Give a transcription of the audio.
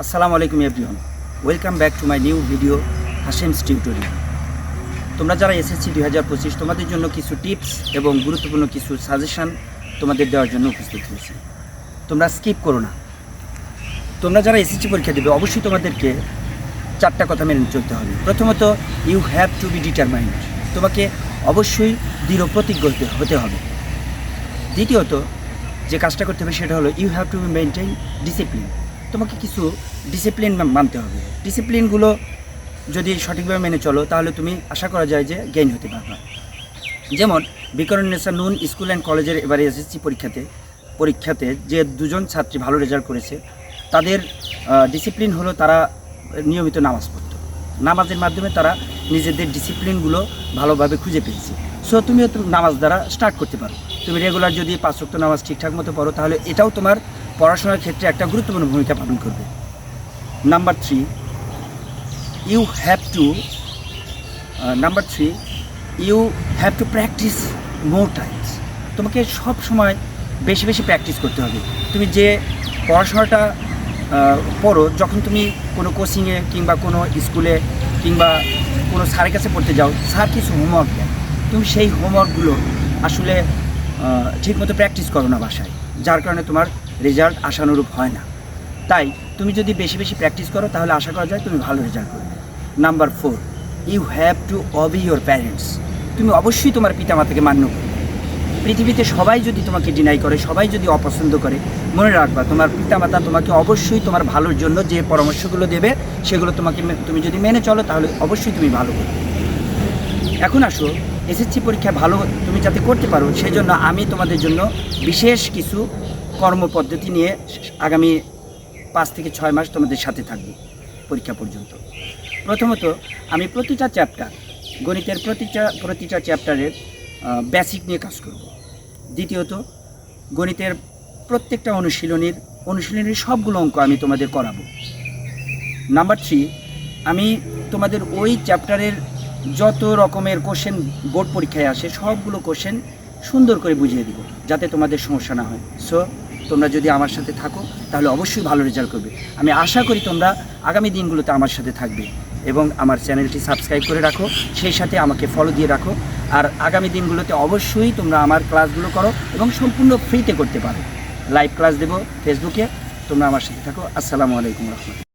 আসসালামু আলাইকুম everyone. Welcome back to my new video Hashem's tutorial তোমরা যারা এসএসসি দুই হাজার পঁচিশ, তোমাদের জন্য কিছু টিপস এবং গুরুত্বপূর্ণ কিছু সাজেশন তোমাদের দেওয়ার জন্য উপস্থিত হয়েছি। তোমরা স্কিপ করো না। তোমরা যারা এসএসসি পরীক্ষা দেবে, অবশ্যই তোমাদেরকে চারটা কথা মেনে চলতে হবে। প্রথমত you have to be determined তোমাকে অবশ্যই দৃঢ় প্রতিজ্ঞ হতে- হবে। দ্বিতীয়ত, যে কাজটা করতে হবে সেটা হলো you have to be maintain discipline তোমাকে কিছু ডিসিপ্লিন মানতে হবে। ডিসিপ্লিনগুলো যদি সঠিকভাবে মেনে চলো, তাহলে তুমি আশা করা যায় যে গেইন হতে পারবে। যেমন বিকরণেসা নুন স্কুল অ্যান্ড কলেজের এবারে এসএসসি পরীক্ষাতে পরীক্ষাতে যে দুজন ছাত্রী ভালো রেজাল্ট করেছে, তাদের ডিসিপ্লিন হলো তারা নিয়মিত নামাজ পড়তো। নামাজের মাধ্যমে তারা নিজেদের ডিসিপ্লিনগুলো ভালোভাবে খুঁজে পেয়েছে। সো তুমিও তুমি নামাজ দ্বারা স্টার্ট করতে পারো। তুমি রেগুলার যদি পাঁচ ওয়াক্ত নামাজ ঠিকঠাক মতো পড়ো, তাহলে এটাও তোমার পড়াশোনার ক্ষেত্রে একটা গুরুত্বপূর্ণ ভূমিকা পালন করবে। Number three you have to number three you have to practice more times তোমাকে সব সময় বেশি বেশি প্র্যাকটিস করতে হবে। তুমি যে পড়াশোনাটা পড়ো, যখন তুমি কোনো কোচিংয়ে কিংবা কোনো স্কুলে কিংবা কোনো স্যারের কাছে পড়তে যাও, স্যার কিছু হোমওয়ার্ক দেয়। তুমি সেই হোমওয়ার্কগুলো আসলে ঠিকমতো প্র্যাকটিস করো না বাসায়। যার কারণে তোমার রেজাল্ট আশানুরূপ হয় না। তাই তুমি যদি বেশি বেশি প্র্যাকটিস করো, তাহলে আশা করা যায় তুমি ভালো রেজাল্ট করবে। Number four you have to obey your parents তুমি অবশ্যই তোমার পিতামাতাকে মান্য করবে। পৃথিবীতে সবাই যদি তোমাকে ডিনাই করে, সবাই যদি অপছন্দ করে, মনে রাখবা, তোমার পিতামাতা তোমাকে অবশ্যই তোমার ভালোর জন্য যে পরামর্শগুলো দেবে, সেগুলো তোমাকে তুমি যদি মেনে চলো, তাহলে অবশ্যই তুমি ভালো করবে। এখন আসো, এসএসসি পরীক্ষা ভালো তুমি যাতে করতে পারো সেই জন্য আমি তোমাদের জন্য বিশেষ কিছু কর্মপদ্ধতি নিয়ে আগামী পাঁচ থেকে ছয় মাস তোমাদের সাথে থাকব পরীক্ষা পর্যন্ত। প্রথমত, আমি প্রতিটা চ্যাপ্টার গণিতের প্রতিটা প্রতিটা চ্যাপ্টারের বেসিক নিয়ে কাজ করব। দ্বিতীয়ত, গণিতের প্রত্যেকটা অনুশীলনীর অনুশীলনীর সবগুলো অঙ্ক আমি তোমাদের করাবো। নাম্বার থ্রি আমি তোমাদের ওই চ্যাপ্টারের যত রকমের কোশ্চেন বোর্ড পরীক্ষায় আসে, সবগুলো কোশ্চেন সুন্দর করে বুঝিয়ে দিব, যাতে তোমাদের সমস্যা না হয়। সো তোমরা যদি আমার সাথে থাকো, তাহলে অবশ্যই ভালো রেজাল্ট করবে। আমি আশা করি তোমরা আগামী দিনগুলোতে আমার সাথে থাকবে এবং আমার চ্যানেলটি সাবস্ক্রাইব করে রাখো, সেই সাথে আমাকে ফলো দিয়ে রাখো। আর আগামী দিনগুলোতে অবশ্যই তোমরা আমার ক্লাসগুলো করো এবং সম্পূর্ণ ফ্রিতে করতে পারো। লাইভ ক্লাস দেবো ফেসবুকে তোমরা আমার সাথে থাকো। আসসালামু আলাইকুম রহমতুল্লাহ।